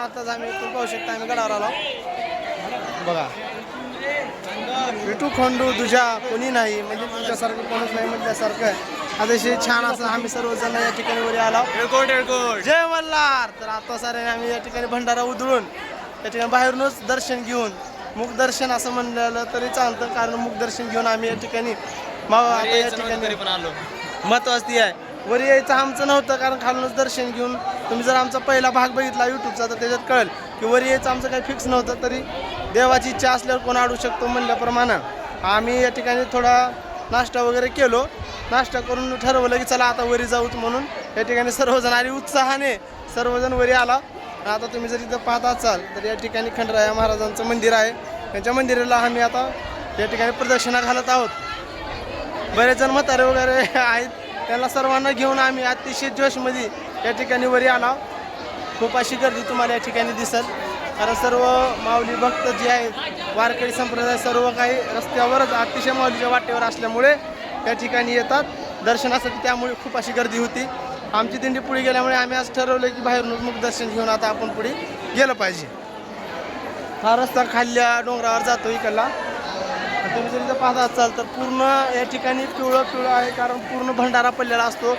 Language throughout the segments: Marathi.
आताच आम्ही इथून पाहू शकता आम्ही गडावर आलो. बघा. विटू खंडू तुझ्या कोणी नाही म्हणजे तुझ्यासारखं कोणच नाही म्हटल्यासारखं. आहे. अतिशय छान असं आम्ही सर्वजण या ठिकाणी वर आलो. जय मल्हार! तर आता सारे आम्ही या ठिकाणी भंडारा उधळून या ठिकाणी बाहेरूनच दर्शन घेऊन मुख दर्शन असं म्हणलं तरी चालतं कारण मुख दर्शन घेऊन आम्ही या ठिकाणी या ठिकाणी महत्वाचं आहे. वर यायचं आमचं नव्हतं कारण खालूनच दर्शन घेऊन तुम्ही जर आमचा पहिला भाग बघितला यूट्यूबचा तर त्याच्यात कळेल की वर यायचं आमचं काही फिक्स नव्हतं तरी देवाची इच्छा असल्यावर कोण अडू शकतो म्हणल्याप्रमाणे आम्ही या ठिकाणी थोडा नाश्ता वगैरे केलो. नाश्ता करून ठरवलं की चला आता वरी जाऊच म्हणून. या ठिकाणी सर्वजण आणि उत्साहाने. सर्वजण वरी आला. आता तुम्ही जर इथं पाहत असाल तर या ठिकाणी खंडराया महाराजांचं मंदिर आहे. त्यांच्या मंदिराला आम्ही आता या ठिकाणी प्रदक्षिणा घालत आहोत. बरेच जण म्हातारे वगैरे आहेत. त्यांना सर्वांना घेऊन आम्ही अतिशय जोशमध्ये या ठिकाणी वरी आला. खूप अशी गर्दी तुम्हाला या ठिकाणी दिसल. कारण सर्व माऊली भक्त जे आहेत वारकरी संप्रदाय सर्व काही रस्त्यावरच अतिशय माऊलीच्या वाटेवर असल्यामुळे या ठिकाणी येतात. दर्शनासाठी त्यामुळे खूप अशी गर्दी होती. आमची दिंडी पुढे गेल्यामुळे आम्ही आज ठरवलं की बाहेरून मुख दर्शन घेऊन आता आपण पुढे गेलं पाहिजे. हा रस्ता खाल्ल्या डोंगरावर जातो इकडला. तुम्ही जर पाहत असाल तर पूर्ण या ठिकाणी पिवळं पिवळं आहे कारण पूर्ण भंडारा पडलेला असतो.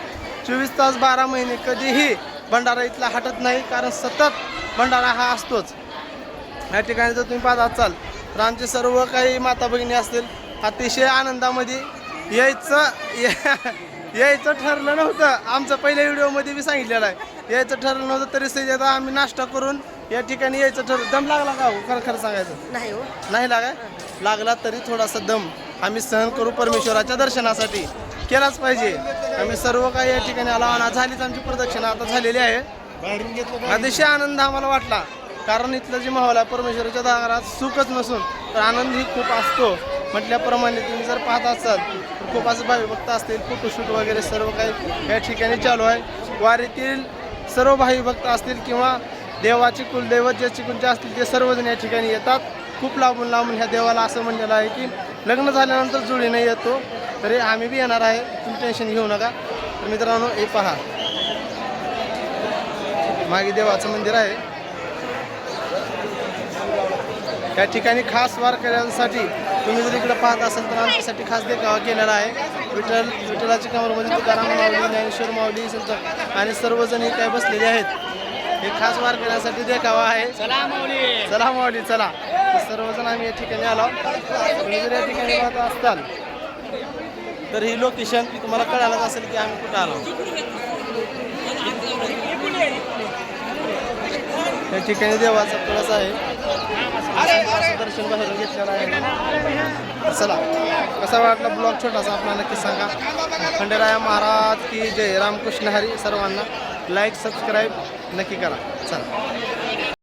चोवीस तास बारा महिने कधीही भंडारा इथला हटत नाही कारण सतत भंडारा हा असतोच. या ठिकाणी जर तुम्ही पाहत असाल तर आमचे सर्व काही माता भगिनी असतील अतिशय आनंदामध्ये यायचं या- यायचं ठरलं नव्हतं. आमचं पहिल्या व्हिडिओमध्ये बी सांगितलेलं आहे. यायचं ठरलं नव्हतं तरी आता आम्ही नाश्ता करून या ठिकाणी यायचं ठरलं. दम लागला का हो? खरं खरं सांगायचं. नाही हो. नाही लागाय? लागला तरी थोडासा दम. आम्ही सहन करू परमेश्वराच्या दर्शनासाठी. केलाच पाहिजे. आम्ही सर्व काही या ठिकाणी आलो. आणि झालीच आमची प्रदक्षिणा. आता झालेली आहे. अतिशय आनंद आम्हाला वाटला. कारण इथलं जे माहोल आहे परमेश्वराच्या दारात सुखच नसून तर आनंद ही खूप असतो. म्हटल्याप्रमाणे तुम्ही जर पाहत असाल तर खूप असं भावी भक्त असतील फोटोशूट वगैरे सर्व काही या ठिकाणी चालू आहे. वारीतील सर्व भावी भक्त असतील किंवा देवाचे कुलदैवत जे कुलचे असतील ते सर्वजण या ठिकाणी येतात. खूप लांबून लांबून ह्या देवाला असं म्हणलेलं आहे की लग्न झाल्यानंतर जुळीने येतो तरी आम्ही बी येणार आहे. तुम्ही टेन्शन घेऊ नका. तर मित्रांनो हे पहा. मागे देवाचं मंदिर आहे. या ठिकाणी खास वार करण्यासाठी तुम्ही जर इकडे पाहत असाल तर आमच्यासाठी खास देखावा केलेला आहे. विठ्ठल विठ्ठलाची कमरमध्ये तुकाराम माऊली ज्ञानेश्वर माऊली संत आणि सर्वजण हे काय बसलेले आहेत. हे खास वारकऱ्यांसाठी देखावा आहे. चला माऊली. चला माऊली चला. सर्वजण आम्ही या ठिकाणी आलो. तुम्ही जर या ठिकाणी पाहत असताल तर ही लोकेशन तुम्हाला कळालंच असेल की आम्ही कुठं आलो. या ठिकाणी देवाचा कळस आहे. दर्शन बाहेरून घेतलेलं आहे चला. कसा वाटला ब्लॉग छोटासा आपला? नक्की सांगा. खंडेराया महाराज की जय रामकृष्ण हरी सर्वांना. लाईक सबस्क्राईब नक्की करा. चला.